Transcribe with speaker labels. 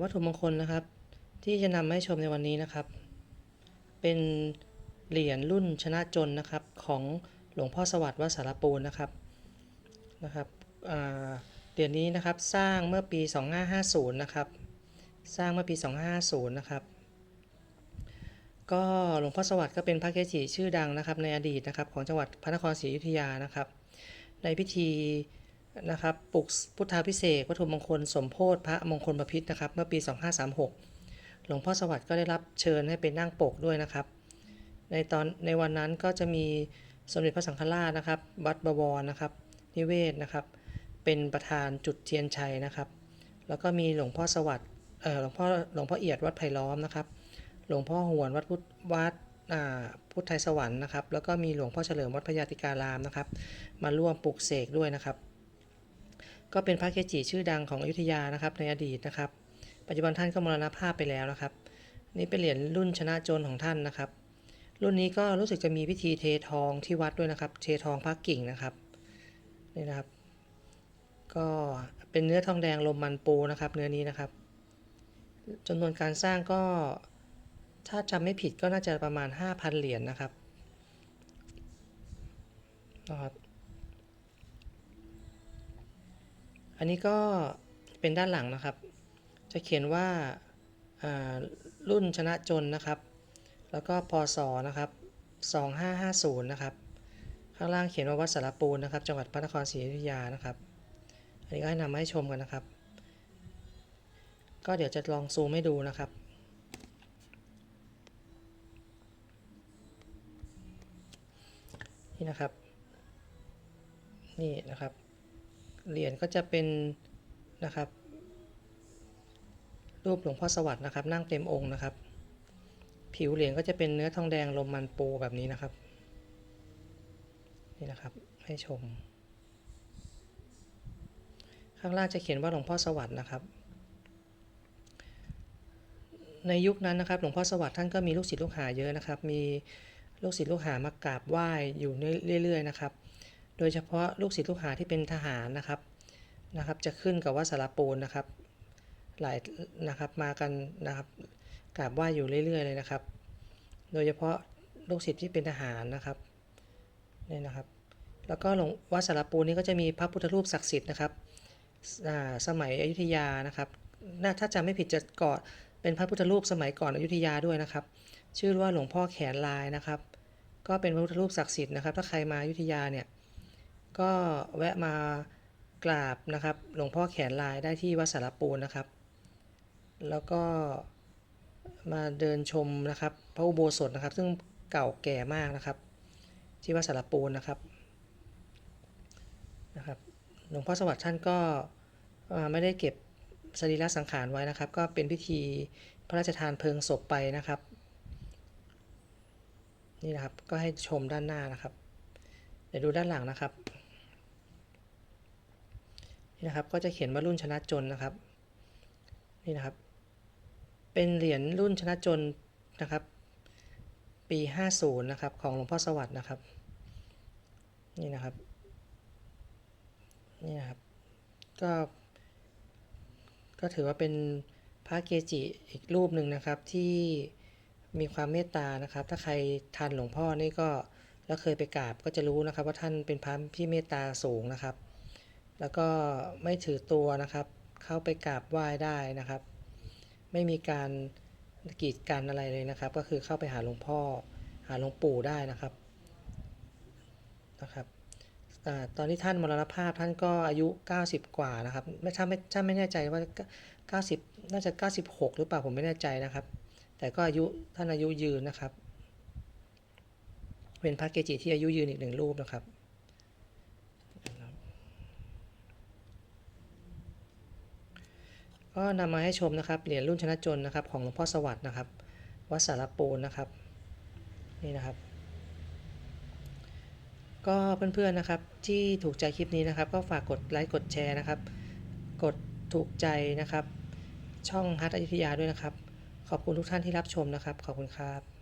Speaker 1: วัตถุมงคลนะครับ ที่จะนำมาให้ชมในวันนี้นะครับ เป็นเหรียญรุ่นชนะจนนะครับของหลวงพ่อสวัสดิ์วัดสารปูนนะครับนะครับเหรียญนี้นะครับสร้างเมื่อปี 2550 นะครับ สร้างเมื่อปี 2550 นะครับ ก็หลวงพ่อสวัสดิ์ก็เป็นพระเกจิชื่อดังนะครับในอดีตนะครับของจังหวัดพระนครศรีอยุธยานะครับ ในพิธี นะครับปลุกพุทธาพิเศษวัตถุมงคลสมโพธิพระมงคลบพิตรนะครับ เมื่อปี 2536 หลวงพ่อสวัสดิ์ก็ได้รับเชิญให้เป็นนั่งปกด้วยนะครับ ในตอนในวันนั้นก็จะมีสมเด็จพระสังฆราชนะครับวัดบวรนะครับ นิเวศนะครับ เป็นประธานจุดเทียนชัยนะครับ แล้วก็มีหลวงพ่อสวัสดิ์เออหลวงพ่อหลวงพ่อเอียดวัดไผ่ล้อมนะครับ หลวงพ่อหวนวัดพุทธวัดพุทธไทยสวรรค์นะครับ แล้วก็มีหลวงพ่อเฉลิมวัดพญาติการามนะครับ มาร่วมปลุกเสกด้วยนะครับ ก็เป็นพระเกจิชื่อดังของอยุธยานะครับในอดีตนะครับ ปัจจุบันท่านก็มรณภาพไปแล้วนะครับ นี่เป็นเหรียญรุ่นชนะโจรของท่านนะครับ รุ่นนี้ก็รู้สึกจะมีพิธีเททองที่วัดด้วยนะครับ เททองพระกิ่งนะครับนี่นะครับ ก็เป็นเนื้อทองแดงลมมันปูนะครับ เนื้อนี้นะครับจำนวนการสร้างก็ถ้าจำไม่ผิดก็น่าจะประมาณ 5,000 เหรียญนะครับนะครับ อันนี้ก็เป็นด้านหลังนะครับ จะเขียนว่าอ่ารุ่นชนะจนนะครับ แล้วก็พศนะครับ2550นะครับ ข้างล่างเขียนว่าวัดสารปูนนะครับ จังหวัดพระนครศรีอยุธยานะครับ อันนี้ก็ให้นำมาให้ชมกันนะครับ ก็เดี๋ยวจะลองซูมให้ดูนะครับนี่นะครับ นี่นะครับ เหรียญก็จะเป็นนะครับ รูปหลวงพ่อสวัสดิ์นะครับ นั่งเต็มองค์นะครับ ผิวเหรียญก็จะเป็นเนื้อทองแดงลมมันปูแบบนี้นะครับ นี่นะครับให้ชม ข้างล่างจะเขียนว่าหลวงพ่อสวัสดิ์นะครับ ในยุคนั้นนะครับหลวงพ่อสวัสดิ์ท่านก็มีลูกศิษย์ลูกหาเยอะนะครับ มีลูกศิษย์ลูกหามากราบไหว้อยู่เรื่อยๆนะครับ โดยเฉพาะลูกศิษย์ลูกหาที่เป็นทหารนะครับนะครับ จะขึ้นกับวัดสารปูนนะครับ หลายนะครับมากันนะครับกราบไหว้อยู่เรื่อย ๆ เลยนะครับ โดยเฉพาะลูกศิษย์ที่เป็นทหารนะครับนี่นะครับ แล้วก็หลวงวัดสารปูนนี้ก็จะมีพระพุทธรูปศักดิ์สิทธิ์นะครับสมัยอยุธยานะครับน่าถ้าจำไม่ผิดจะก่อเป็นพระพุทธรูปสมัยก่อนอยุธยาด้วยนะครับ ชื่อว่าหลวงพ่อแขนลายนะครับ ก็เป็นพระพุทธรูปศักดิ์สิทธิ์นะครับ ถ้าใครมาอยุธยาเนี่ย ก็แวะมากราบนะครับหลวงพ่อแขนลายได้ที่วัดสารปูนนะครับ แล้วก็มาเดินชมนะครับ พระอุโบสถนะครับ ซึ่งเก่าแก่มากนะครับ ที่วัดสารปูนนะครับนะครับหลวงพ่อสวัสดิ์ท่านก็ไม่ได้เก็บสรีระสังขารไว้นะครับ ก็เป็นพิธีพระราชทานเพลิงศพไปนะครับนี่นะครับก็ให้ชมด้านหน้านะครับ เดี๋ยวดูด้านหลังนะครับ นี่นะครับก็จะเขียนว่ารุ่นชนะจนนะครับนี่นะครับ เป็นเหรียญรุ่นชนะจนนะครับ ปี 50 นะครับ ของหลวงพ่อสวัสดิ์นะครับ นี่นะครับนี่นะครับก็ก็ถือว่าเป็นพระเกจิอีกรูปหนึ่งนะครับที่มีความเมตตานะครับ ถ้าใครทันหลวงพ่อนี่ก็แล้วเคยไปกราบก็จะรู้นะครับ ว่าท่านเป็นพระที่เมตตาสูงนะครับ แล้วก็ไม่ถือตัวนะครับ เข้าไปกราบไหว้ได้นะครับ ไม่มีการกีดกันอะไรเลยนะครับ ก็คือเข้าไปหาหลวงพ่อหาหลวงปู่ได้นะครับนะครับอตอนที่ท่านมรณภาพท่านก็อายุ 90 กว่านะครับไม่ถ้าไม่ถ้าไม่แน่ใจว่า 90 น่าจะ 96 หรือเปล่าผมไม่แน่ใจนะครับ แต่ก็อายุท่านอายุยืนนะครับ เป็นพระเกจิที่อายุยืนอีกหนึ่งรูปนะครับ ก็นำมาให้ชมนะครับเหรียญรุ่นชนะจนนะครับของหลวงพ่อสวัสดิ์นะครับวัดสารปูนนะครับนี่นะครับ ก็เพื่อนๆนะครับที่ถูกใจคลิปนี้นะครับ ก็ฝากกดไลค์กดแชร์นะครับ กดถูกใจนะครับ ช่องฮัทอยุธยาด้วยนะครับ ขอบคุณทุกท่านที่รับชมนะครับ ขอบคุณครับ